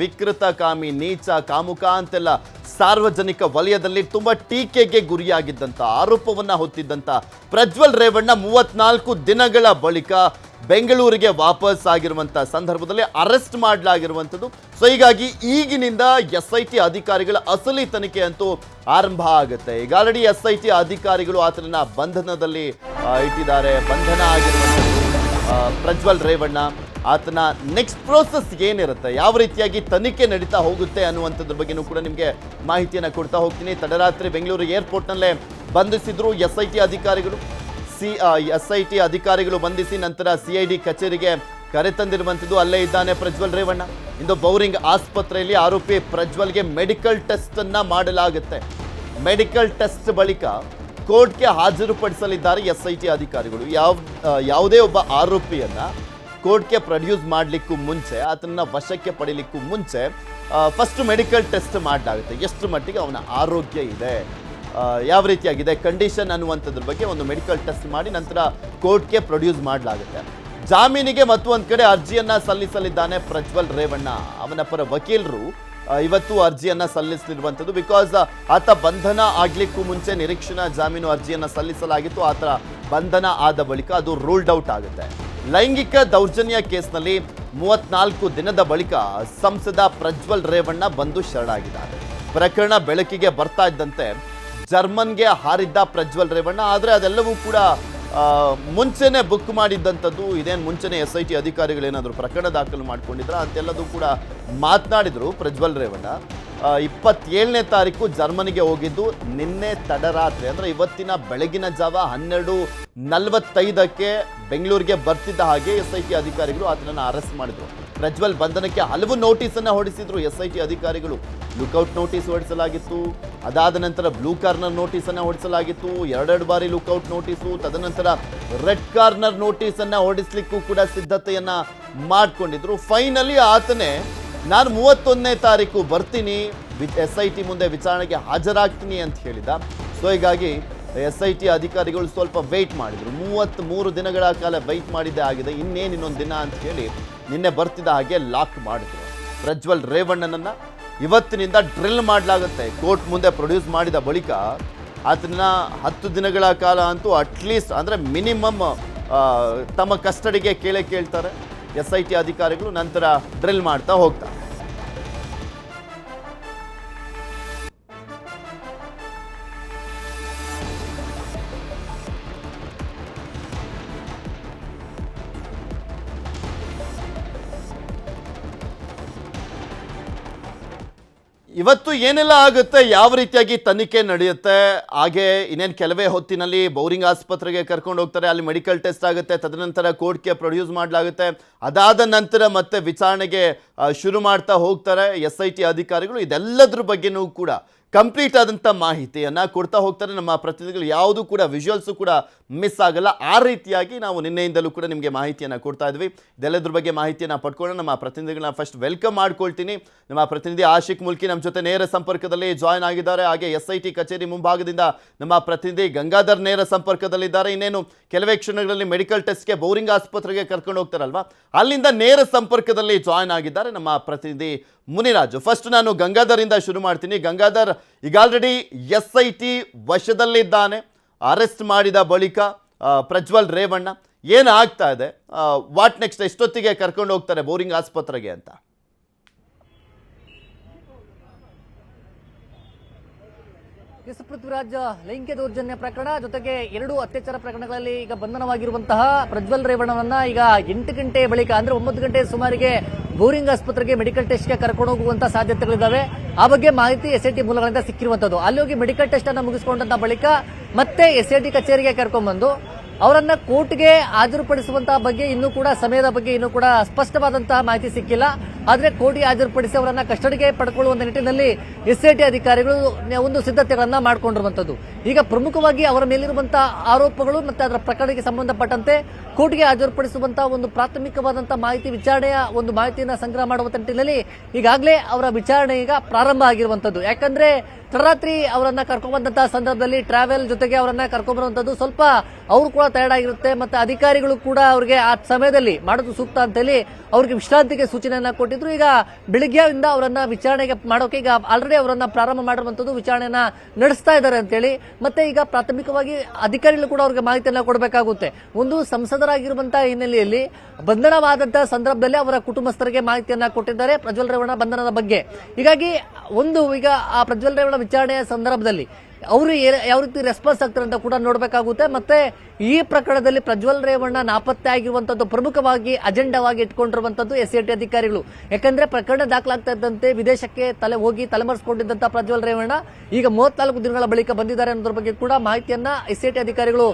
ವಿಕೃತಕಾಮಿ ನೀಚ, ಕಾಮುಕ ಅಂತೆಲ್ಲ ಸಾರ್ವಜನಿಕ ವಲಯದಲ್ಲಿ ತುಂಬಾ ಟೀಕೆಗೆ ಗುರಿಯಾಗಿದ್ದಂತ ಆರೋಪವನ್ನ ಹೊತ್ತಿದ್ದಂತ ಪ್ರಜ್ವಲ್ ರೇವಣ್ಣ ಮೂವತ್ನಾಲ್ಕು ದಿನಗಳ ಬಳಿಕ ಬೆಂಗಳೂರಿಗೆ ವಾಪಸ್ ಆಗಿರುವಂತ ಸಂದರ್ಭದಲ್ಲಿ ಅರೆಸ್ಟ್ ಮಾಡಲಾಗಿರುವಂಥದ್ದು. ಸೊ ಹೀಗಾಗಿ ಈಗಿನಿಂದ ಎಸ್ ಐ ಟಿ ಅಧಿಕಾರಿಗಳ ಅಸಲಿ ತನಿಖೆ ಅಂತೂ ಆರಂಭ ಆಗುತ್ತೆ. ಈಗ ಆಲ್ರೆಡಿ ಎಸ್ ಐ ಟಿ ಅಧಿಕಾರಿಗಳು ಆತನ ಬಂಧನದಲ್ಲಿ ಇಟ್ಟಿದ್ದಾರೆ. ಬಂಧನ ಆಗಿರುವಂಥದ್ದು ಪ್ರಜ್ವಲ್ ರೇವಣ್ಣ. ಆತನ ನೆಕ್ಸ್ಟ್ ಪ್ರೋಸೆಸ್ ಏನಿರುತ್ತೆ? ಯಾವ ರೀತಿಯಾಗಿ ತನಿಖೆ ನಡೀತಾ ಹೋಗುತ್ತೆ ಅನ್ನುವಂಥದ್ರ ಬಗ್ಗೆನೂ ಕೂಡ ನಿಮಗೆ ಮಾಹಿತಿಯನ್ನು ಕೊಡ್ತಾ ಹೋಗ್ತೀನಿ. ತಡರಾತ್ರಿ ಬೆಂಗಳೂರು ಏರ್ಪೋರ್ಟ್ನಲ್ಲೇ ಬಂಧಿಸಿದ್ರು ಎಸ್ ಐ ಟಿ ಅಧಿಕಾರಿಗಳು. ಸಿ ಎಸ್ ಐ ಟಿ ಅಧಿಕಾರಿಗಳು ಬಂಧಿಸಿ ನಂತರ ಸಿ ಐ ಡಿ ಕಚೇರಿಗೆ ಕರೆತಂದಿರುವಂಥದ್ದು ಅಲ್ಲೇ ಇದ್ದಾನೆ ಪ್ರಜ್ವಲ್ ರೇವಣ್ಣ. ಇಂದು ಬೌರಿಂಗ್ ಆಸ್ಪತ್ರೆಯಲ್ಲಿ ಆರೋಪಿ ಪ್ರಜ್ವಲ್ಗೆ ಮೆಡಿಕಲ್ ಟೆಸ್ಟನ್ನು ಮಾಡಲಾಗುತ್ತೆ. ಮೆಡಿಕಲ್ ಟೆಸ್ಟ್ ಬಳಿಕ ಕೋರ್ಟ್ಗೆ ಹಾಜರುಪಡಿಸಲಿದ್ದಾರೆ ಎಸ್ ಐ ಟಿ ಅಧಿಕಾರಿಗಳು. ಯಾವ ಯಾವುದೇ ಒಬ್ಬ ಆರೋಪಿಯನ್ನ ಕೋರ್ಟ್ಗೆ ಪ್ರೊಡ್ಯೂಸ್ ಮಾಡಲಿಕ್ಕೂ ಮುಂಚೆ ಅದನ್ನ ವಶಕ್ಕೆ ಪಡೀಲಿಕ್ಕೂ ಮುಂಚೆ ಫಸ್ಟ್ ಮೆಡಿಕಲ್ ಟೆಸ್ಟ್ ಮಾಡಲಾಗುತ್ತೆ. ಎಷ್ಟು ಮಟ್ಟಿಗೆ ಅವನ ಆರೋಗ್ಯ ಇದೆ ಯಾವ ರೀತಿಯಾಗಿದೆ ಕಂಡೀಷನ್ ಅನ್ನುವಂಥದ್ರ ಬಗ್ಗೆ ಒಂದು ಮೆಡಿಕಲ್ ಟೆಸ್ಟ್ ಮಾಡಿ ನಂತರ ಕೋರ್ಟ್ಗೆ ಪ್ರೊಡ್ಯೂಸ್ ಮಾಡಲಾಗುತ್ತೆ. ಜಾಮೀನಿಗೆ ಮತ್ತೊಂದು ಕಡೆ ಅರ್ಜಿಯನ್ನು ಸಲ್ಲಿಸಲಿದ್ದಾನೆ ಪ್ರಜ್ವಲ್ ರೇವಣ್ಣ. ಅವನ ಪರ ವಕೀಲರು ಇವತ್ತು ಅರ್ಜಿಯನ್ನು ಸಲ್ಲಿಸಲಿರುವಂಥದ್ದು ಬಿಕಾಸ್ ಆತ ಬಂಧನ ಆಗಲಿಕ್ಕೂ ಮುಂಚೆ ನಿರೀಕ್ಷಣಾ ಜಾಮೀನು ಅರ್ಜಿಯನ್ನು ಸಲ್ಲಿಸಲಾಗಿತ್ತು. ಆತ ಬಂಧನ ಆದ ಬಳಿಕ ಅದು ರೂಲ್ಡ್ ಔಟ್ ಆಗುತ್ತೆ. ಲೈಂಗಿಕ ದೌರ್ಜನ್ಯ ಕೇಸ್ನಲ್ಲಿ ಮೂವತ್ನಾಲ್ಕು ದಿನದ ಬಳಿಕ ಸಂಸದ ಪ್ರಜ್ವಲ್ ರೇವಣ್ಣ ಬಂದು ಶರಣಾಗಿದ್ದಾರೆ. ಪ್ರಕರಣ ಬೆಳಕಿಗೆ ಬರ್ತಾ ಇದ್ದಂತೆ ಜರ್ಮನ್ಗೆ ಹಾರಿದ್ದ ಪ್ರಜ್ವಲ್ ರೇವಣ್ಣ, ಆದರೆ ಅದೆಲ್ಲವೂ ಕೂಡ ಮುಂಚೆನೆ ಬುಕ್ ಮಾಡಿದ್ದಂಥದ್ದು, ಇದೇನು ಮುಂಚೆನೆ ಎಸ್ ಐ ಟಿ ಅಧಿಕಾರಿಗಳೇನಾದರೂ ಪ್ರಕರಣ ದಾಖಲು ಮಾಡಿಕೊಂಡಿದ್ರ ಅಂತೆಲ್ಲದೂ ಕೂಡ ಮಾತನಾಡಿದರು ಪ್ರಜ್ವಲ್ ರೇವಣ್ಣ. ಇಪ್ಪತ್ತೇಳನೇ ತಾರೀಕು ಜರ್ಮನಿಗೆ ಹೋಗಿದ್ದು ನಿನ್ನೆ ತಡರಾತ್ರಿ, ಅಂದರೆ ಇವತ್ತಿನ ಬೆಳಗಿನ ಜಾವ ಹನ್ನೆರಡು ನಲವತ್ತೈದಕ್ಕೆ ಬೆಂಗಳೂರಿಗೆ ಬರ್ತಿದ್ದ ಹಾಗೆ ಎಸ್ ಐ ಟಿ ಅಧಿಕಾರಿಗಳು ಆತನನ್ನು ಅರೆಸ್ಟ್ ಮಾಡಿದ್ರು. ಪ್ರಜ್ವಲ್ ಬಂಧನಕ್ಕೆ ಹಲವು ನೋಟಿಸನ್ನು ಹೊಡಿಸಿದ್ರು ಎಸ್ ಐ ಟಿ ಅಧಿಕಾರಿಗಳು. ಲುಕೌಟ್ ನೋಟಿಸ್ ಹೊಡಿಸಲಾಗಿತ್ತು ಅದಾದ ನಂತರ ಬ್ಲೂ ಕಾರ್ನರ್ ನೋಟಿಸನ್ನು ಹೊಡಿಸಲಾಗಿತ್ತು ಎರಡೆರಡು ಬಾರಿ ಲುಕೌಟ್ ನೋಟಿಸು, ತದನಂತರ ರೆಡ್ ಕಾರ್ನರ್ ನೋಟಿಸನ್ನು ಹೊಡಿಸ್ಲಿಕ್ಕೂ ಕೂಡ ಸಿದ್ಧತೆಯನ್ನು ಮಾಡಿಕೊಂಡಿದ್ರು. ಫೈನಲಿ ಆತನೇ ನಾನು ಮೂವತ್ತೊಂದನೇ ತಾರೀಕು ಬರ್ತೀನಿ. ಎಸ್ ಐ ಟಿ ಮುಂದೆ ವಿಚಾರಣೆಗೆ ಹಾಜರಾಗ್ತೀನಿ ಅಂತ ಹೇಳಿದ ಸೊ ಹೀಗಾಗಿ ಎಸ್ ಐ ಟಿ ಅಧಿಕಾರಿಗಳು ಸ್ವಲ್ಪ ವೆಯ್ಟ್ ಮಾಡಿದರು. ಮೂವತ್ತ್ಮೂರು ದಿನಗಳ ಕಾಲ ವೆಯ್ಟ್ ಮಾಡಿದ್ದೇ ಆಗಿದೆ. ಇನ್ನೇನು ಇನ್ನೊಂದು ದಿನ ಅಂತ ಹೇಳಿ ನಿನ್ನೆ ಬರ್ತಿದ್ದ ಹಾಗೆ ಲಾಕ್ ಮಾಡಿದ್ರು. ಪ್ರಜ್ವಲ್ ರೇವಣ್ಣನನ್ನ ಇವತ್ತಿನಿಂದ ಡ್ರಿಲ್ ಮಾಡಲಾಗುತ್ತೆ. ಕೋರ್ಟ್ ಮುಂದೆ ಪ್ರೊಡ್ಯೂಸ್ ಮಾಡಿದ ಬಳಿಕ ಆತನ ಹತ್ತು ದಿನಗಳ ಕಾಲ ಅಂತೂ ಅಟ್ಲೀಸ್ಟ್ ಅಂದರೆ ಮಿನಿಮಮ್ ತಮ್ಮ ಕಸ್ಟಡಿಗೆ ಕೇಳೇ ಕೇಳ್ತಾರೆ. ಎಸ್ ಐ ಟಿ ಅಧಿಕಾರಿಗಳು ನಂತರ ಡ್ರಿಲ್ ಮಾಡ್ತಾ ಹೋಗ್ತಾರೆ. ಇವತ್ತು ಏನೆಲ್ಲ ಆಗುತ್ತೆ, ಯಾವ ರೀತಿಯಾಗಿ ತನಿಖೆ ನಡೆಯುತ್ತೆ, ಹಾಗೆ ಇನ್ನೇನು ಕೆಲವೇ ಹೊತ್ತಿನಲ್ಲಿ ಬೌರಿಂಗ್ ಆಸ್ಪತ್ರೆಗೆ ಕರ್ಕೊಂಡು ಹೋಗ್ತಾರೆ, ಅಲ್ಲಿ ಮೆಡಿಕಲ್ ಟೆಸ್ಟ್ ಆಗುತ್ತೆ, ತದನಂತರ ಕೋರ್ಟ್ಗೆ ಪ್ರೊಡ್ಯೂಸ್ ಮಾಡಲಾಗುತ್ತೆ. ಅದಾದ ನಂತರ ಮತ್ತೆ ವಿಚಾರಣೆಗೆ ಶುರು ಮಾಡ್ತಾ ಹೋಗ್ತಾರೆ, ಎಸ್ ಐ ಟಿ ಅಧಿಕಾರಿಗಳು. ಇದೆಲ್ಲದ್ರ ಬಗ್ಗೆನೂ ಕೂಡ ಕಂಪ್ಲೀಟ್ ಆದಂಥ ಮಾಹಿತಿಯನ್ನು ಕೊಡ್ತಾ ಹೋಗ್ತಾರೆ. ನಮ್ಮ ಪ್ರತಿನಿಧಿಗಳು ಯಾವುದು ಕೂಡ ವಿಜುವಲ್ಸು ಕೂಡ ಮಿಸ್ ಆಗಲ್ಲ. ಆ ರೀತಿಯಾಗಿ ನಾವು ನಿನ್ನೆಯಿಂದಲೂ ಕೂಡ ನಿಮಗೆ ಮಾಹಿತಿಯನ್ನು ಕೊಡ್ತಾ ಇದ್ವಿ. ಇದೆಲ್ಲದ್ರ ಬಗ್ಗೆ ಮಾಹಿತಿಯನ್ನು ಪಡ್ಕೊಂಡು ನಮ್ಮ ಪ್ರತಿನಿಧಿಗಳನ್ನ ಫಸ್ಟ್ ವೆಲ್ಕಮ್ ಮಾಡ್ಕೊಳ್ತೀನಿ. ನಮ್ಮ ಪ್ರತಿನಿಧಿ ಆಶಿಕ್ ಮುಲ್ಕಿ ನಮ್ಮ ಜೊತೆ ನೇರ ಸಂಪರ್ಕದಲ್ಲಿ ಜಾಯ್ನ್ ಆಗಿದ್ದಾರೆ. ಹಾಗೆ ಎಸ್ ಐ ಟಿ ಕಚೇರಿ ಮುಂಭಾಗದಿಂದ ನಮ್ಮ ಪ್ರತಿನಿಧಿ ಗಂಗಾಧರ್ ನೇರ ಸಂಪರ್ಕದಲ್ಲಿದ್ದಾರೆ. ಇನ್ನೇನು, ಕೆಲವೇ ಕ್ಷಣಗಳಲ್ಲಿ ಮೆಡಿಕಲ್ ಟೆಸ್ಟ್ಗೆ ಬೌರಿಂಗ್ ಆಸ್ಪತ್ರೆಗೆ ಕರ್ಕೊಂಡು ಹೋಗ್ತಾರಲ್ವಾ? ಅಲ್ಲಿಂದ ನೇರ ಸಂಪರ್ಕದಲ್ಲಿ ಜಾಯ್ನ್ ಆಗಿದ್ದಾರೆ ನಮ್ಮ ಪ್ರತಿನಿಧಿ ಮುನಿರಾಜು. ಫಸ್ಟ್ ನಾನು ಗಂಗಾಧರಿಂದ ಶುರು ಮಾಡ್ತೀನಿ. ಗಂಗಾಧರ್ ಈಗ ಆಲ್ರೆಡಿ ಎಸ್ ಐ ಟಿ ವಶದಲ್ಲಿದ್ದಾನೆ. ಅರೆಸ್ಟ್ ಮಾಡಿದ ಬಳಿಕ ಪ್ರಜ್ವಲ್ ರೇವಣ್ಣ ಏನು ಆಗ್ತಾ ಇದೆ ವಾಟ್ ನೆಕ್ಸ್ಟ್ ಎಷ್ಟೊತ್ತಿಗೆ ಕರ್ಕೊಂಡು ಹೋಗ್ತಾರೆ ಬೋರಿಂಗ್ ಆಸ್ಪತ್ರೆಗೆ ಅಂತ? ಎಸ್ ಪೃಥ್ವಿರಾಜ್ ಲೈಂಗಿಕ ದೌರ್ಜನ್ಯ ಪ್ರಕರಣ, ಜೊತೆಗೆ ಎರಡು ಅತ್ಯಾಚಾರ ಪ್ರಕರಣಗಳಲ್ಲಿ ಈಗ ಬಂಧನವಾಗಿರುವಂತಹ ಪ್ರಜ್ವಲ್ ರೇವಣ್ಣವನ್ನ ಈಗ ಎಂಟು ಗಂಟೆ ಬಳಿಕ, ಅಂದ್ರೆ ಒಂಬತ್ತು ಗಂಟೆ ಸುಮಾರಿಗೆ ಬೋರಿಂಗ್ ಆಸ್ಪತ್ರೆಗೆ ಮೆಡಿಕಲ್ ಟೆಸ್ಟ್ಗೆ ಕರ್ಕೊಂಡು ಹೋಗುವಂತಹ ಸಾಧ್ಯತೆಗಳಿದ್ದಾವೆ ಆ ಬಗ್ಗೆ ಮಾಹಿತಿ ಎಸ್ ಐ ಟಿ ಮೂಲಗಳಿಂದ ಸಿಕ್ಕಿರುವಂತದ್ದು. ಅಲ್ಲಿ ಹೋಗಿ ಮೆಡಿಕಲ್ ಟೆಸ್ಟ್ ಅನ್ನು ಮುಗಿಸಿಕೊಂಡಂತ ಬಳಿಕ ಮತ್ತೆ ಎಸ್ ಐ ಟಿ ಕಚೇರಿಗೆ ಕರ್ಕೊಂಡ್ಬಂದು, ಅವರನ್ನ ಕೋರ್ಟ್ಗೆ ಹಾಜರುಪಡಿಸುವಂತಹ ಬಗ್ಗೆ ಇನ್ನೂ ಕೂಡ, ಸಮಯದ ಬಗ್ಗೆ ಇನ್ನೂ ಕೂಡ ಸ್ಪಷ್ಟವಾದಂತಹ ಮಾಹಿತಿ ಸಿಕ್ಕಿಲ್ಲ. ಆದ್ರೆ ಕೋಟಿ ಹಾಜರುಪಡಿಸಿ ಅವರನ್ನ ಕಸ್ಟಡಿಗೆ ಪಡ್ಕೊಳ್ಳುವಂಥ ನಿಟ್ಟಿನಲ್ಲಿ ಎಸ್ಐಟಿ ಅಧಿಕಾರಿಗಳು ಒಂದು ಸಿದ್ಧತೆಗಳನ್ನ ಮಾಡಿಕೊಂಡಿರುವಂತದ್ದು. ಈಗ ಪ್ರಮುಖವಾಗಿ ಅವರ ಮೇಲಿರುವಂತಹ ಆರೋಪಗಳು ಮತ್ತೆ ಅದರ ಪ್ರಕರಣಕ್ಕೆ ಸಂಬಂಧಪಟ್ಟಂತೆ ಕೋರ್ಟ್ಗೆ ಹಾಜರುಪಡಿಸುವಂತಹ ಒಂದು ಪ್ರಾಥಮಿಕವಾದಂತಹ ಮಾಹಿತಿ ವಿಚಾರಣೆಯ ಒಂದು ಮಾಹಿತಿಯನ್ನು ಸಂಗ್ರಹ ಮಾಡುವಂತ ನಿಟ್ಟಿನಲ್ಲಿ ಈಗಾಗಲೇ ಅವರ ವಿಚಾರಣೆ ಈಗ ಪ್ರಾರಂಭ ಆಗಿರುವಂತದ್ದು. ಯಾಕಂದ್ರೆ ತಡರಾತ್ರಿ ಅವರನ್ನ ಕರ್ಕೊಂಡ್ಬಂದಂತಹ ಸಂದರ್ಭದಲ್ಲಿ ಟ್ರಾವೆಲ್ ಜೊತೆಗೆ ಅವರನ್ನ ಕರ್ಕೊಂಡ್ಬರುವಂತದ್ದು ಸ್ವಲ್ಪ ಅವರು ಕೂಡ ಟಯರ್ಡ್ ಆಗಿರುತ್ತೆ ಮತ್ತೆ ಅಧಿಕಾರಿಗಳು ಕೂಡ ಅವರಿಗೆ ಆ ಸಮಯದಲ್ಲಿ ಮಾಡೋದು ಸೂಕ್ತ ಅಂತ ಹೇಳಿ ಅವ್ರಿಗೆ ವಿಶ್ರಾಂತಿಗೆ ಸೂಚನೆಯನ್ನು ಕೊಟ್ಟು ಕೊಟ್ಟಿದ್ರು. ಈಗ ಬೆಳಿಗ್ಗೆಯಿಂದ ಅವರನ್ನ ವಿಚಾರಣೆಗೆ ಮಾಡೋಕೆ ಈಗ ಆಲ್ರೆಡಿ ಅವರನ್ನ ಪ್ರಾರಂಭ ಮಾಡಿರುವಂತದ್ದು ವಿಚಾರಣೆಯನ್ನ ನಡೆಸ್ತಾ ಇದ್ದಾರೆ ಅಂತೇಳಿ. ಮತ್ತೆ ಈಗ ಪ್ರಾಥಮಿಕವಾಗಿ ಅಧಿಕಾರಿಗಳು ಕೂಡ ಅವ್ರಿಗೆ ಮಾಹಿತಿಯನ್ನ ಕೊಡಬೇಕಾಗುತ್ತೆ. ಒಂದು ಸಂಸದರಾಗಿರುವಂತಹ ಹಿನ್ನೆಲೆಯಲ್ಲಿ ಬಂಧನವಾದಂತಹ ಸಂದರ್ಭದಲ್ಲಿ ಅವರ ಕುಟುಂಬಸ್ಥರಿಗೆ ಮಾಹಿತಿಯನ್ನ ಕೊಟ್ಟಿದ್ದಾರೆ ಪ್ರಜ್ವಲ್ ರೇವಣ್ಣ ಬಂಧನದ ಬಗ್ಗೆ. ಹೀಗಾಗಿ ಒಂದು ಈಗ ಆ ಪ್ರಜ್ವಲ್ ರೇವಣ್ಣ ವಿಚಾರಣೆಯ ಸಂದರ್ಭದಲ್ಲಿ ಅವರು ಯಾವ ರೀತಿ ರೆಸ್ಪಾನ್ಸ್ ಆಗ್ತಾರೆ ಅಂತ ಕೂಡ ನೋಡಬೇಕಾಗುತ್ತೆ. ಮತ್ತೆ ಈ ಪ್ರಕರಣದಲ್ಲಿ ಪ್ರಜ್ವಲ್ ರೇವಣ್ಣ ನಾಪತ್ತೆ ಆಗಿರುವಂತದ್ದು ಪ್ರಮುಖವಾಗಿ ಅಜೆಂಡಾವಾಗಿ ಇಟ್ಕೊಂಡಿರುವಂತದ್ದು ಎಸ್ ಟಿ ಅಧಿಕಾರಿಗಳು. ಯಾಕಂದ್ರೆ ಪ್ರಕರಣ ದಾಖಲಾಗ್ತಾ ಇದ್ದಂತೆ ವಿದೇಶಕ್ಕೆ ತಲೆ ಹೋಗಿ ತಲೆಮರೆಸಿಕೊಂಡಿದ್ದಂತ ಪ್ರಜ್ವಲ್ ರೇವಣ್ಣ ಈಗ ಮೂವತ್ನಾಲ್ಕು ದಿನಗಳ ಬಳಿಕ ಬಂದಿದ್ದಾರೆ ಅನ್ನೋದ್ರ ಬಗ್ಗೆ ಕೂಡ ಮಾಹಿತಿಯನ್ನ ಎಸ್ ಟಿ ಅಧಿಕಾರಿಗಳು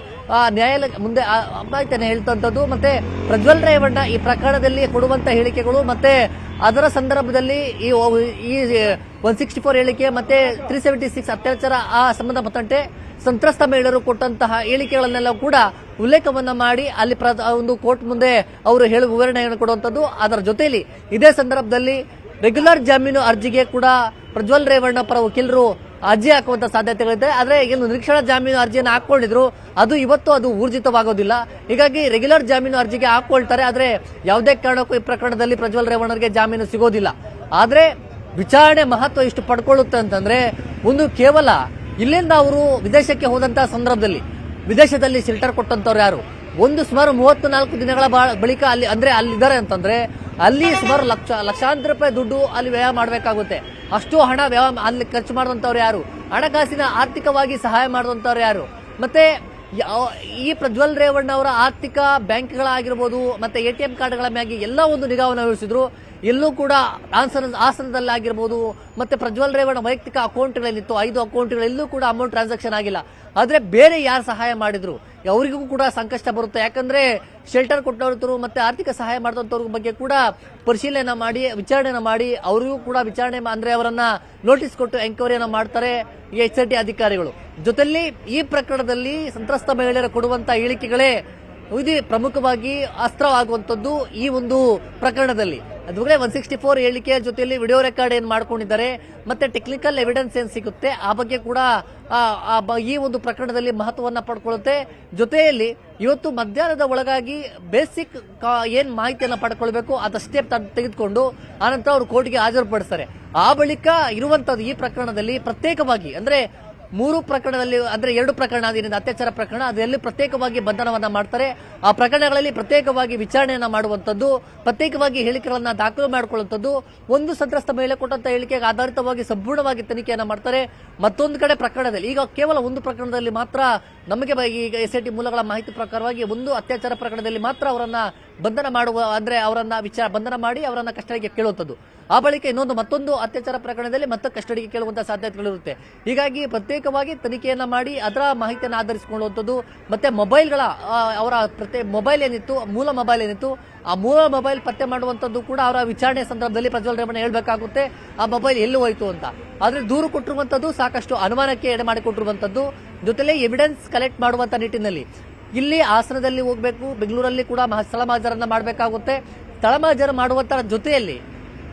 ನ್ಯಾಯಾಲಯ ಮುಂದೆ ಮಾಹಿತಿಯನ್ನು ಮಾಹಿತಿಯನ್ನ ಹೇಳ್ತಂತದ್ದು. ಮತ್ತೆ ಪ್ರಜ್ವಲ್ ರೇವಣ್ಣ ಈ ಪ್ರಕರಣದಲ್ಲಿ ಕೊಡುವಂತ ಹೇಳಿಕೆಗಳು, ಮತ್ತೆ ಅದರ ಸಂದರ್ಭದಲ್ಲಿ ಈ ಈ ಒನ್ ಸಿಕ್ಸ್ಟಿ ಫೋರ್ ಹೇಳಿಕೆ ಮತ್ತೆ ತ್ರೀ ಸೆವೆಂಟಿ ಸಿಕ್ಸ್ ಅತ್ಯಾಚಾರ ಆ ಸಂಬಂಧಪಟ್ಟಂತೆ ಸಂತ್ರಸ್ತ ಮಹಿಳೆಯರು ಕೊಟ್ಟಂತಹ ಹೇಳಿಕೆಗಳನ್ನೆಲ್ಲ ಕೂಡ ಉಲ್ಲೇಖವನ್ನ ಮಾಡಿ ಅಲ್ಲಿ ಒಂದು ಕೋರ್ಟ್ ಮುಂದೆ ಅವರು ಹೇಳುವ ವಿವರಣೆಯನ್ನು ಕೊಡುವಂಥದ್ದು. ಅದರ ಜೊತೆಯಲ್ಲಿ ಇದೇ ಸಂದರ್ಭದಲ್ಲಿ ರೆಗ್ಯುಲರ್ ಜಾಮೀನು ಅರ್ಜಿಗೆ ಕೂಡ ಪ್ರಜ್ವಲ್ ರೇವಣ್ಣ ಪರ ವಕೀಲರು ಅರ್ಜಿ ಹಾಕುವಂತ ಸಾಧ್ಯತೆಗಳಿದೆ. ಆದ್ರೆ ಏನು ನಿರೀಕ್ಷಣಾ ಜಾಮೀನು ಅರ್ಜಿಯನ್ನು ಹಾಕೊಂಡಿದ್ರು ಅದು ಇವತ್ತು ಅದು ಊರ್ಜಿತವಾಗೋದಿಲ್ಲ. ಹೀಗಾಗಿ ರೆಗ್ಯುಲರ್ ಜಾಮೀನು ಅರ್ಜಿಗೆ ಹಾಕೊಳ್ತಾರೆ, ಆದ್ರೆ ಯಾವುದೇ ಕಾರಣಕ್ಕೂ ಈ ಪ್ರಕರಣದಲ್ಲಿ ಪ್ರಜ್ವಲ್ ರೇವಣ್ಣರಿಗೆ ಜಾಮೀನು ಸಿಗೋದಿಲ್ಲ. ಆದ್ರೆ ವಿಚಾರಣೆ ಮಹತ್ವ ಇಷ್ಟು ಪಡ್ಕೊಳ್ಳುತ್ತೆ ಅಂತಂದ್ರೆ, ಒಂದು ಕೇವಲ ಇಲ್ಲಿಂದ ಅವರು ವಿದೇಶಕ್ಕೆ ಹೋದಂತಹ ಸಂದರ್ಭದಲ್ಲಿ, ವಿದೇಶದಲ್ಲಿ ಶೆಲ್ಟರ್ ಕೊಟ್ಟಂತವ್ರು ಯಾರು? ಒಂದು ಸುಮಾರು ಮೂವತ್ತು ನಾಲ್ಕು ದಿನಗಳ ಬಳಿಕ ಅಲ್ಲಿ, ಅಂದ್ರೆ ಅಲ್ಲಿದ್ದಾರೆ ಅಂತಂದ್ರೆ, ಅಲ್ಲಿ ಸುಮಾರು ಲಕ್ಷ, ಲಕ್ಷಾಂತರ ರೂಪಾಯಿ ದುಡ್ಡು ಅಲ್ಲಿ ವ್ಯಯ ಮಾಡಬೇಕಾಗುತ್ತೆ. ಅಷ್ಟು ಹಣ ಅಲ್ಲಿ ಖರ್ಚು ಮಾಡಿದಂಥವ್ರು ಯಾರು? ಹಣಕಾಸಿನ ಆರ್ಥಿಕವಾಗಿ ಸಹಾಯ ಮಾಡಿದಂಥವ್ರು ಯಾರು? ಮತ್ತೆ ಈ ಪ್ರಜ್ವಲ್ ರೇವಣ್ಣ ಅವರ ಆರ್ಥಿಕ ಬ್ಯಾಂಕ್ಗಳಾಗಿರ್ಬೋದು, ಮತ್ತೆ ಎ ಟಿ ಎಂ ಕಾರ್ಡ್ಗಳ ಮ್ಯಾಗೆ ಎಲ್ಲ ಒಂದು ನಿಗಾವನ್ನು ವಹಿಸಿದ್ರು ಎಲ್ಲೂ ಕೂಡ ಆಸನ ಆಸನದಲ್ಲಾಗಿರ್ಬೋದು ಮತ್ತು ಪ್ರಜ್ವಲ್ ರೇವಣ್ಣ ವೈಯಕ್ತಿಕ ಅಕೌಂಟ್ಗಳಲ್ಲಿತ್ತು ಐದು ಅಕೌಂಟ್ಗಳೆಲ್ಲೂ ಕೂಡ ಅಮೌಂಟ್ ಟ್ರಾನ್ಸಾಕ್ಷನ್ ಆಗಿಲ್ಲ. ಆದರೆ ಬೇರೆ ಯಾರು ಸಹಾಯ ಮಾಡಿದ್ರು? ಅವರಿಗೂ ಕೂಡ ಸಂಕಷ್ಟ ಬರುತ್ತೆ. ಯಾಕಂದರೆ ಶೆಲ್ಟರ್ ಕೊಟ್ಟವರು ಮತ್ತು ಆರ್ಥಿಕ ಸಹಾಯ ಮಾಡಿದಂಥವ್ರ ಬಗ್ಗೆ ಕೂಡ ಪರಿಶೀಲನೆ ಮಾಡಿ, ವಿಚಾರಣೆನ ಮಾಡಿ, ಅವರಿಗೂ ಕೂಡ ವಿಚಾರಣೆ ಅಂದರೆ ಅವರನ್ನ ನೋಟಿಸ್ ಕೊಟ್ಟು ಎಂಕ್ವೈರಿಯನ್ನು ಮಾಡ್ತಾರೆ ಎಚ್ ಆರ್ ಟಿ ಅಧಿಕಾರಿಗಳು. ಜೊತೆಯಲ್ಲಿ ಈ ಪ್ರಕರಣದಲ್ಲಿ ಸಂತ್ರಸ್ತ ಮಹಿಳೆಯರು ಕೊಡುವಂಥ ಹೇಳಿಕೆಗಳೇ ಇದು ಪ್ರಮುಖವಾಗಿ ಅಸ್ತ್ರವಾಗುವಂಥದ್ದು ಈ ಒಂದು ಪ್ರಕರಣದಲ್ಲಿ. ಅದುವೇ ಒನ್ ಸಿಕ್ಸ್ಟಿ ಫೋರ್ ಹೇಳಿಕೆ ಜೊತೆಯಲ್ಲಿ ವಿಡಿಯೋ ರೆಕಾರ್ಡ್ ಏನು ಮಾಡ್ಕೊಂಡಿದ್ದಾರೆ, ಮತ್ತೆ ಟೆಕ್ನಿಕಲ್ ಎವಿಡೆನ್ಸ್ ಏನು ಸಿಗುತ್ತೆ, ಆ ಬಗ್ಗೆ ಕೂಡ ಈ ಒಂದು ಪ್ರಕರಣದಲ್ಲಿ ಮಹತ್ವವನ್ನು ಪಡ್ಕೊಳ್ಳುತ್ತೆ. ಜೊತೆಯಲ್ಲಿ ಇವತ್ತು ಮಧ್ಯಾಹ್ನದ ಒಳಗಾಗಿ ಬೇಸಿಕ್ ಏನು ಮಾಹಿತಿಯನ್ನ ಪಡ್ಕೊಳ್ಬೇಕು ಅದಷ್ಟೇ ತೆಗೆದುಕೊಂಡು ಆನಂತರ ಅವರು ಕೋರ್ಟ್ಗೆ ಹಾಜರುಪಡಿಸ್ತಾರೆ. ಆ ಬಳಿಕ ಇರುವಂತದ್ದು ಈ ಪ್ರಕರಣದಲ್ಲಿ ಪ್ರತ್ಯೇಕವಾಗಿ, ಅಂದ್ರೆ ಮೂರು ಪ್ರಕರಣದಲ್ಲಿ, ಅಂದ್ರೆ ಎರಡು ಪ್ರಕರಣ ಅದರಿಂದ ಅತ್ಯಾಚಾರ ಪ್ರಕರಣ ಅದರಲ್ಲಿ ಪ್ರತ್ಯೇಕವಾಗಿ ಬಂಧನವನ್ನ ಮಾಡ್ತಾರೆ. ಆ ಪ್ರಕರಣಗಳಲ್ಲಿ ಪ್ರತ್ಯೇಕವಾಗಿ ವಿಚಾರಣೆಯನ್ನ ಮಾಡುವಂತದ್ದು ಪ್ರತ್ಯೇಕವಾಗಿ ಹೇಳಿಕೆಗಳನ್ನ ದಾಖಲು ಮಾಡಿಕೊಳ್ಳುವಂಥದ್ದು, ಒಂದು ಸಂತ್ರಸ್ತ ಮಹಿಳೆ ಕೊಟ್ಟಂತ ಹೇಳಿಕೆಗೆ ಆಧಾರಿತವಾಗಿ ಸಂಪೂರ್ಣವಾಗಿ ತನಿಖೆಯನ್ನ ಮಾಡ್ತಾರೆ. ಮತ್ತೊಂದು ಕಡೆ ಪ್ರಕರಣದಲ್ಲಿ, ಈಗ ಕೇವಲ ಒಂದು ಪ್ರಕರಣದಲ್ಲಿ ಮಾತ್ರ ನಮಗೆ ಈಗ ಎಸ್ ಮೂಲಗಳ ಮಾಹಿತಿ ಪ್ರಕಾರವಾಗಿ ಒಂದು ಅತ್ಯಾಚಾರ ಪ್ರಕರಣದಲ್ಲಿ ಮಾತ್ರ ಅವರನ್ನ ಬಂಧನ ಮಾಡುವ, ಅಂದ್ರೆ ಅವರನ್ನ ವಿಚಾರ, ಬಂಧನ ಮಾಡಿ ಅವರನ್ನ ಕಸ್ಟಡಿಗೆ ಕೇಳುವಂಥದ್ದು. ಆ ಬಳಿಕ ಇನ್ನೊಂದು ಮತ್ತೊಂದು ಅತ್ಯಾಚಾರ ಪ್ರಕರಣದಲ್ಲಿ ಮತ್ತೆ ಕಸ್ಟಡಿಗೆ ಕೇಳುವಂತಹ ಸಾಧ್ಯತೆಗಳಿರುತ್ತೆ ಹೀಗಾಗಿ ಪ್ರತ್ಯೇಕವಾಗಿ ತನಿಖೆಯನ್ನ ಮಾಡಿ ಅದರ ಮಾಹಿತಿಯನ್ನು ಆಧರಿಸಿಕೊಳ್ಳುವಂಥದ್ದು, ಮತ್ತೆ ಮೊಬೈಲ್ಗಳ ಅವರ ಪ್ರತಿ ಮೊಬೈಲ್ ಏನಿತ್ತು, ಮೂಲ ಮೊಬೈಲ್ ಏನಿತ್ತು, ಆ ಮೂಲ ಮೊಬೈಲ್ ಪತ್ತೆ ಮಾಡುವಂಥದ್ದು ಕೂಡ ಅವರ ವಿಚಾರಣೆ ಸಂದರ್ಭದಲ್ಲಿ ಪ್ರಜ್ವಲ್ ರೇವಣ್ಣ ಹೇಳಬೇಕಾಗುತ್ತೆ, ಆ ಮೊಬೈಲ್ ಎಲ್ಲಿ ಹೋಯಿತು ಅಂತ. ಆದರೆ ದೂರು ಕೊಟ್ಟಿರುವಂತದ್ದು ಸಾಕಷ್ಟು ಅನುಮಾನಕ್ಕೆ ಎಡೆ ಮಾಡಿಕೊಟ್ಟಿರುವಂಥದ್ದು, ಜೊತೆಲೆ ಎವಿಡೆನ್ಸ್ ಕಲೆಕ್ಟ್ ಮಾಡುವಂತ ನಿಟ್ಟಿನಲ್ಲಿ. ಇಲ್ಲಿ ಹಾಸನದಲ್ಲಿ ಹೋಗ್ಬೇಕು ಬೆಂಗಳೂರಲ್ಲಿ ಕೂಡ ಸ್ಥಳ ಮಾಜರನ್ನ ಮಾಡಬೇಕಾಗುತ್ತೆ. ಸ್ಥಳ ಮಾಡುವಂತ ಜೊತೆಯಲ್ಲಿ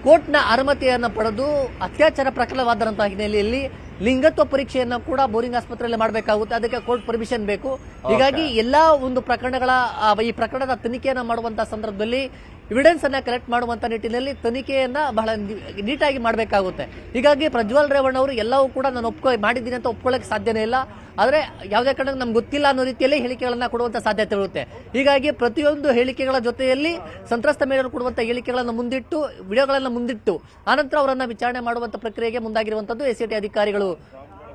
ಕೋರ್ಟ್ನ ಅನುಮತಿಯನ್ನು ಪಡೆದು ಅತ್ಯಾಚಾರ ಪ್ರಕರಣವಾದಂತಹ ಹಿನ್ನೆಲೆಯಲ್ಲಿ ಲಿಂಗತ್ವ ಪರೀಕ್ಷೆಯನ್ನ ಕೂಡ ಬೋರಿಂಗ್ ಆಸ್ಪತ್ರೆಯಲ್ಲಿ ಮಾಡಬೇಕಾಗುತ್ತೆ. ಅದಕ್ಕೆ ಕೋರ್ಟ್ ಪರ್ಮಿಷನ್ ಬೇಕು. ಹೀಗಾಗಿ ಎಲ್ಲಾ ಒಂದು ಪ್ರಕರಣಗಳ ಈ ಪ್ರಕರಣದ ತನಿಖೆಯನ್ನ ಮಾಡುವಂತಹ ಸಂದರ್ಭದಲ್ಲಿ ಎವಿಡೆನ್ಸ್ ಅನ್ನ ಕಲೆಕ್ಟ್ ಮಾಡುವಂತ ನಿಟ್ಟಿನಲ್ಲಿ ತನಿಖೆಯನ್ನ ಬಹಳ ನೀಟಾಗಿ ಮಾಡಬೇಕಾಗುತ್ತೆ. ಹೀಗಾಗಿ ಪ್ರಜ್ವಲ್ ರೇವಣ್ಣ ಅವರು ಎಲ್ಲವೂ ಕೂಡ ನಾನು ಒಪ್ಕೊ, ಮಾಡಿದ್ದೀನಿ ಅಂತ ಒಪ್ಕೊಳ್ಳೋಕೆ ಸಾಧ್ಯನೇ ಇಲ್ಲ. ಆದರೆ ಯಾವುದೇ ಕಾರಣಕ್ಕೆ ನಮ್ಗೆ ಗೊತ್ತಿಲ್ಲ ಅನ್ನೋ ರೀತಿಯಲ್ಲಿ ಹೇಳಿಕೆಗಳನ್ನ ಕೊಡುವಂತ ಸಾಧ್ಯತೆ ಇರುತ್ತೆ. ಹೀಗಾಗಿ ಪ್ರತಿಯೊಂದು ಹೇಳಿಕೆಗಳ ಜೊತೆಯಲ್ಲಿ ಸಂತ್ರಸ್ತ ಮೇಲರು ಕೊಡುವಂತ ಹೇಳಿಕೆಗಳನ್ನು ಮುಂದಿಟ್ಟು, ವಿಡಿಯೋಗಳನ್ನು ಮುಂದಿಟ್ಟು, ಆನಂತರ ಅವರನ್ನ ವಿಚಾರಣೆ ಮಾಡುವಂತ ಪ್ರಕ್ರಿಯೆಗೆ ಮುಂದಾಗಿರುವಂತದ್ದು ಎಸ್ ಅಧಿಕಾರಿಗಳು